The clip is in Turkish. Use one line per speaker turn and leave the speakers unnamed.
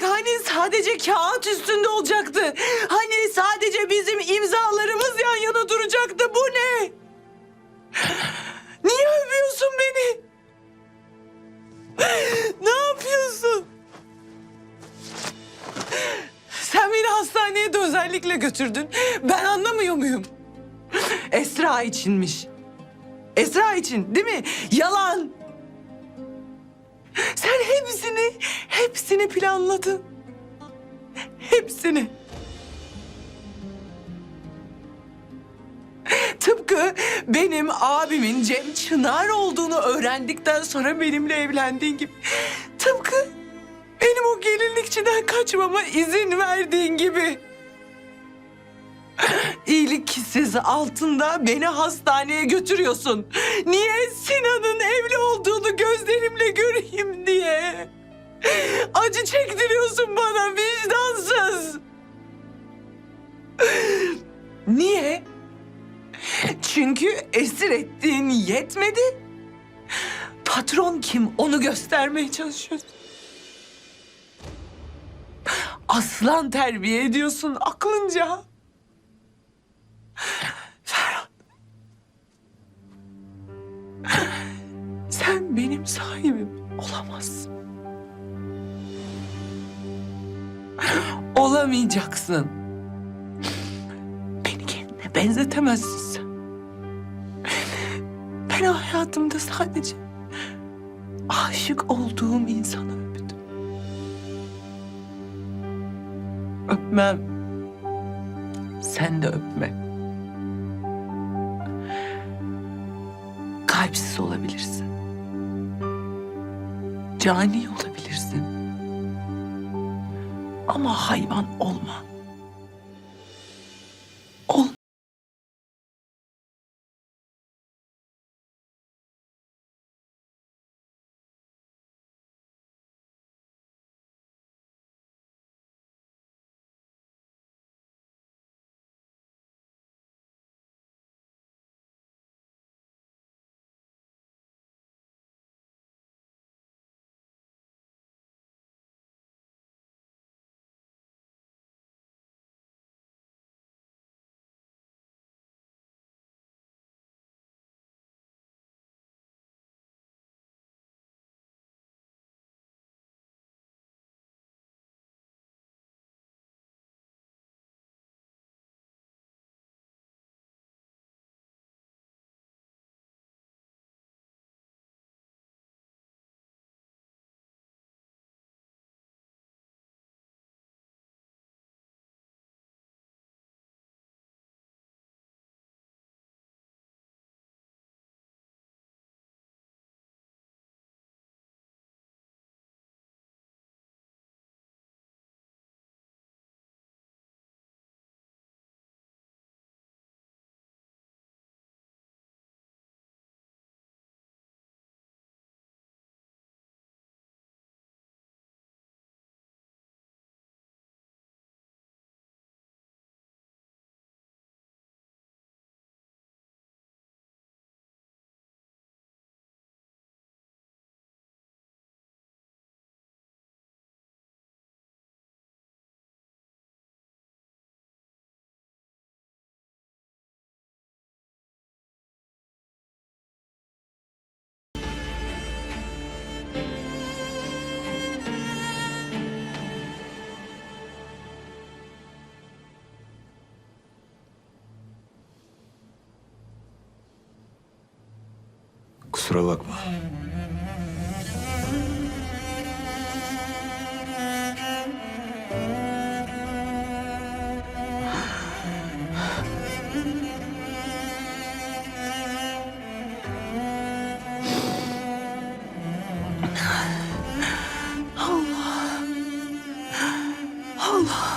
sadece kağıt üstünde olacaktı. Hani sadece bizim imzalarımız yan yana duracaktı. Bu ne? Niye öpüyorsun beni? Ne yapıyorsun? Sen beni hastaneye de özellikle götürdün. Ben anlamıyor muyum? Esra içinmiş. Esra için değil mi? Yalan. Sen hepsini, planladın. Hepsini. Tıpkı benim abimin Cem Çınar olduğunu öğrendikten sonra benimle evlendiğin gibi. Tıpkı benim o gelinlikçiden kaçmama izin verdiğin gibi. İyilik kisesi altında beni hastaneye götürüyorsun. Niye Sinan'ın Niye? Çünkü esir ettiğin yetmedi. Patron kim onu göstermeye çalışıyorsun. Aslan terbiye ediyorsun aklınca. Ferhat. Sen benim sahibim olamazsın. Olamayacaksın. Benzetemezsin sen. Ben hayatımda sadece aşık olduğum insanı öptüm. Öpmem. Sen de öpme. Kalpsiz olabilirsin. Cani olabilirsin. Ama hayvan olma.
Kusura bakma.
Sen bana